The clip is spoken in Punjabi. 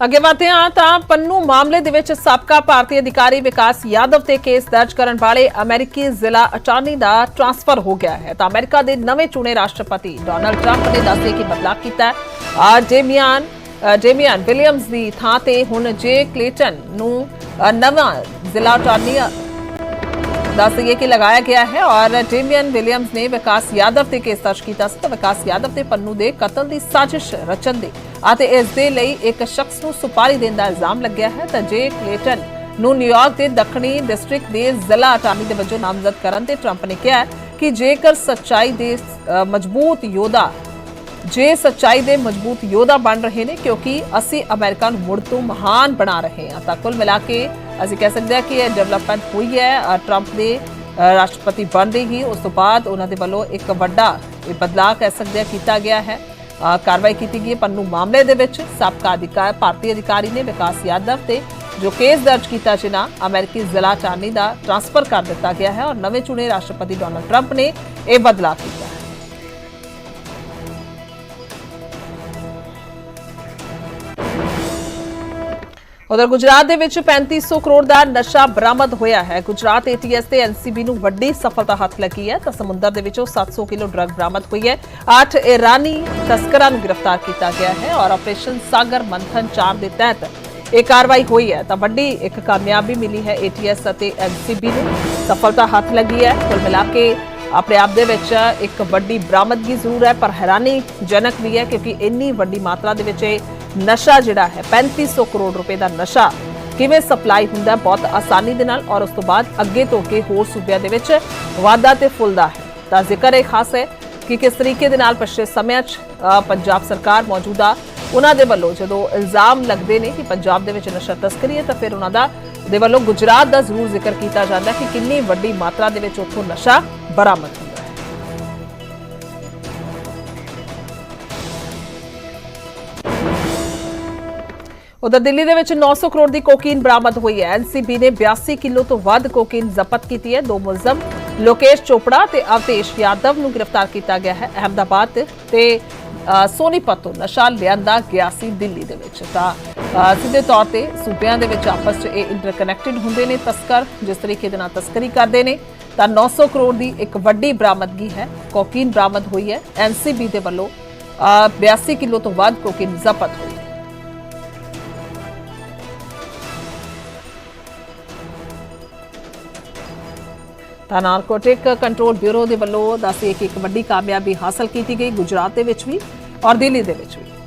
ਅੱਗੇ ਵਧਦੇ ਹਾਂ ਤਾਂ ਪੰਨੂ ਮਾਮਲੇ ਦੇ ਵਿੱਚ ਸਾਬਕਾ ਭਾਰਤੀ ਅਧਿਕਾਰੀ ਵਿਕਾਸ ਯਾਦਵ ਤੇ ਕੇਸ ਦਰਜ ਕਰਨ ਵਾਲੇ ਅਮਰੀਕੀ ਜ਼ਿਲ੍ਹਾ ਅਟਾਰਨੀ ਦਾ ਟ੍ਰਾਂਸਫਰ ਹੋ ਗਿਆ ਹੈ। ਤਾਂ ਅਮਰੀਕਾ ਦੇ ਨਵੇਂ ਚੁਣੇ ਰਾਸ਼ਟਰਪਤੀ ਡੋਨਲਡ ਟਰੰਪ ਨੇ ਦੱਸਿਆ ਕਿ ਬਦਲਾਅ ਕੀਤਾ ਹੈ। ਜੇਮੀਆਨ ਜੇਮੀਆਨ ਵਿਲੀਅਮਸ ਦੀ ਥਾਂ ਤੇ ਹੁਣ ਜੇ ਕਲੇਟਨ ਨੂੰ ਨਵਾਂ ਜ਼ਿਲ੍ਹਾ ਅਟਾਰਨੀ ਦੱਸ ਦਈਏ ਕਿ ਲਗਾਇਆ ਗਿਆ ਹੈ ਔਰ ਡੇਮੀਅਨ ਵਿਲੀਅਮਸ ਨੇ ਵਿਕਾਸ ਯਾਦਵ ਤੇ ਕੇਸ ਦਰਜ ਕੀਤਾ ਸੀ ਤਾਂ ਵਿਕਾਸ ਯਾਦਵ ਤੇ ਪੰਨੂ ਦੇ ਕਤਲ ਦੀ ਸਾਜ਼ਿਸ਼ ਰਚਨ ਦੇ ਅਤੇ ਇਸ ਦੇ ਲਈ ਇੱਕ ਸ਼ਖਸ ਨੂੰ ਸੁਪਾਰੀ ਦੇਣ ਦਾ ਇਲਜ਼ਾਮ ਲੱਗਿਆ ਹੈ ਤਾਂ ਜੇ ਕਲੇਟਨ ਨੂੰ ਨਿਊਯਾਰਕ ਦੇ ਦੱਖਣੀ ਡਿਸਟ੍ਰਿਕਟ ਦੇ ਜ਼ਿਲ੍ਹਾ ਅਟਾਰਨੀ ਦੇ ਵਜੋਂ ਨਾਮਜ਼ਦ ਕਰਨ ਤੇ ਟਰੰਪ ਨੇ ਕਿਹਾ ਕਿ ਜੇਕਰ ਸੱਚਾਈ ਦੇ ਮਜ਼ਬੂਤ ਯੋਧਾ, ਜੇ ਸੱਚਾਈ ਦੇ ਮਜ਼ਬੂਤ ਯੋਧਾ ਬਣ ਰਹੇ ਨੇ ਕਿਉਂਕਿ ਅਸੀਂ ਅਮਰੀਕਾ ਨੂੰ ਮੁੜ ਤੋਂ ਮਹਾਨ ਬਣਾ ਰਹੇ ਹਾਂ ਤਾਂ ਕੁੱਲ ਮਿਲਾ ਕੇ ਅਸੀਂ ਕਹਿ ਸਕਦੇ ਹਾਂ ਕਿ ਇਹ ਡਿਵੈਲਪਮੈਂਟ ਹੋਈ ਹੈ। ਟਰੰਪ ਦੇ ਰਾਸ਼ਟਰਪਤੀ ਬਣਦੇ ਹੀ ਉਸ ਤੋਂ ਬਾਅਦ ਉਹਨਾਂ ਦੇ ਵੱਲੋਂ ਇੱਕ ਵੱਡਾ ਇਹ ਬਦਲਾਅ ਕਹਿ ਸਕਦੇ ਹਾਂ ਕੀਤਾ ਗਿਆ ਹੈ। ਕਾਰਵਾਈ ਕੀਤੀ ਗਈ ਹੈ ਪੰਨੂ ਮਾਮਲੇ ਦੇ ਵਿੱਚ। ਸਾਬਕਾ ਅਧਿਕਾਰ, ਭਾਰਤੀ ਅਧਿਕਾਰੀ ਨੇ ਵਿਕਾਸ ਯਾਦਵ ਤੇ ਜੋ ਕੇਸ ਦਰਜ ਕੀਤਾ ਜਿਨਾ ਅਮਰੀਕੀ ਜ਼ਿਲ੍ਹਾ ਚਾਰਨੀ ਦਾ ਟ੍ਰਾਂਸਫਰ ਕਰ ਦਿੱਤਾ ਗਿਆ ਹੈ ਔਰ ਨਵੇਂ ਚੁਣੇ ਰਾਸ਼ਟਰਪਤੀ ਡੋਨਲਡ ਟਰੰਪ ਨੇ ਇਹ ਬਦਲਾਅ ਕੀਤਾ। ਉਧਰ ਗੁਜਰਾਤ ਦੇ ਵਿੱਚ 3500 ਕਰੋੜ ਦਾ ਨਸ਼ਾ ਬਰਾਮਦ ਹੋਇਆ ਹੈ। ਗੁਜਰਾਤ ਏਟੀਐਸ ਤੇ ਐਨਸੀਬੀ ਨੂੰ ਵੱਡੀ ਸਫਲਤਾ ਹੱਥ ਲੱਗੀ ਹੈ। ਤਾਂ ਸਮੁੰਦਰ ਦੇ ਵਿੱਚੋਂ 700 ਕਿਲੋ ਡਰੱਗ ਬਰਾਮਦ ਹੋਈ ਹੈ। 8 ਇਰਾਨੀ ਤਸਕਰਾਂ ਨੂੰ ਗ੍ਰਿਫਤਾਰ ਕੀਤਾ ਗਿਆ ਹੈ ਔਰ ਆਪਰੇਸ਼ਨ ਸਾਗਰ ਮੰਥਨ 4 ਦੇ ਤਹਿਤ ਇਹ ਕਾਰਵਾਈ ਹੋਈ ਹੈ। ਤਾਂ ਵੱਡੀ ਇੱਕ ਕਾਮਯਾਬੀ ਮਿਲੀ ਹੈ ਏਟੀਐਸ ਅਤੇ ਐਨਸੀਬੀ ਨੂੰ। ਸਫਲਤਾ ਹੱਥ ਲੱਗੀ ਹੈ। ਕੁੱਲ ਮਿਲਾ ਕੇ ਆਪਣੇ ਆਪ ਦੇ ਵਿੱਚ ਇੱਕ ਵੱਡੀ ਬਰਾਮਦਗੀ ਜ਼ਰੂਰ ਹੈ, ਪਰ ਹੈਰਾਨੀਜਨਕ ਵੀ ਹੈ ਕਿਉਂਕਿ ਇੰਨੀ ਵੱਡੀ ਮਾਤਰਾ ਦੇ ਵਿੱਚ ਇਹ ਨਸ਼ਾ ਜਿਹੜਾ ਹੈ 3500 ਕਰੋੜ ਰੁਪਏ ਦਾ ਨਸ਼ਾ ਕਿਵੇਂ ਸਪਲਾਈ ਹੁੰਦਾ ਬਹੁਤ ਆਸਾਨੀ ਦੇ ਨਾਲ ਔਰ ਉਸ ਤੋਂ ਬਾਅਦ ਅੱਗੇ ਤੋਂ ਕੇ ਹੋਰ ਸੂਬਿਆਂ ਦੇ ਵਿੱਚ ਵਾਧਾ ਤੇ ਫੁੱਲਦਾ ਹੈ। ਤਾਂ ਜ਼ਿਕਰ ਇਹ ਖਾਸ ਹੈ ਕਿ ਕਿਸ ਤਰੀਕੇ ਦੇ ਨਾਲ ਪਿਛਲੇ ਸਮਿਆਂ 'ਚ ਪੰਜਾਬ ਸਰਕਾਰ ਮੌਜੂਦਾ ਉਹਨਾਂ ਦੇ ਵੱਲੋਂ ਜਦੋਂ ਇਲਜ਼ਾਮ ਲੱਗਦੇ ਨੇ ਕਿ ਪੰਜਾਬ ਦੇ ਵਿੱਚ ਨਸ਼ਾ ਤਸਕਰੀ ਹੈ, ਤਾਂ ਫਿਰ ਉਹਨਾਂ ਦਾ, ਦੇ ਵੱਲੋਂ ਗੁਜਰਾਤ ਦਾ ਜ਼ਰੂਰ ਜ਼ਿਕਰ ਕੀਤਾ ਜਾਂਦਾ ਕਿ ਕਿੰਨੀ ਵੱਡੀ ਮਾਤਰਾ ਦੇ ਵਿੱਚ ਉੱਥੋਂ ਨਸ਼ਾ ਬਰਾਮਦ ਹੁੰਦਾ ਹੈ। ਉਧਰ ਦਿੱਲੀ ਦੇ ਵਿੱਚ 900 ਕਰੋੜ ਦੀ ਕੋਕੀਨ ਬਰਾਮਦ ਹੋਈ ਹੈ। ਐਨਸੀਬੀ ਨੇ 82 ਕਿਲੋ ਤੋਂ ਵੱਧ ਕੋਕੀਨ ਜ਼ਬਤ ਕੀਤੀ ਹੈ। ਦੋ ਮੁਲਜ਼ਮ, ਲੋਕੇਸ਼ ਚੋਪੜਾ ਤੇ ਅਵਤੇਸ਼ ਯਾਦਵ ਨੂੰ ਗ੍ਰਿਫਤਾਰ ਕੀਤਾ ਗਿਆ ਹੈ ਅਹਮਦਾਬਾਦ ਤੇ ਸੋਨੀਪਤ ਤੋਂ ਨਸ਼ਾ ਲਿਆਂਦਾ ਗਿਆ ਸੀ ਦਿੱਲੀ ਦੇ ਵਿੱਚ। ਤਾਂ ਸਿੱਧੇ ਤੌਰ ਤੇ ਸੂਬਿਆਂ ਦੇ ਵਿੱਚ ਆਪਸ 'ਚ ਇਹ ਇੰਟਰਕਨੈਕਟਡ ਹੁੰਦੇ ਨੇ ਤਸਕਰ, ਜਿਸ ਤਰੀਕੇ ਦੇ ਨਾਲ ਤਸਕਰੀ ਕਰਦੇ ਨੇ। ਤਾਂ 900 ਕਰੋੜ ਦੀ ਇੱਕ ਵੱਡੀ ਬਰਾਮਦਗੀ ਹੈ ਕੋਕੀਨ ਬਰਾਮਦ ਹੋਈ ਹੈ ਐਨਸੀਬੀ ਦੇ ਵੱਲੋਂ ਅ, 82 ਕਿਲੋ ਤੋਂ ਵੱਧ ਕੋਕੀਨ ਜ਼ਬਤ ਹੋਈ। ਤਾਂ ਨਾਰਕੋਟਿਕ ਕੰਟਰੋਲ ਬਿਊਰੋ ਦੇ ਵੱਲੋਂ ਦੱਸਿਆ ਕਿ ਇੱਕ ਵੱਡੀ ਕਾਮਯਾਬੀ ਹਾਸਲ ਕੀਤੀ ਗਈ ਗੁਜਰਾਤ ਦੇ ਵਿੱਚ ਵੀ ਔਰ ਦਿੱਲੀ ਦੇ ਵਿੱਚ ਵੀ।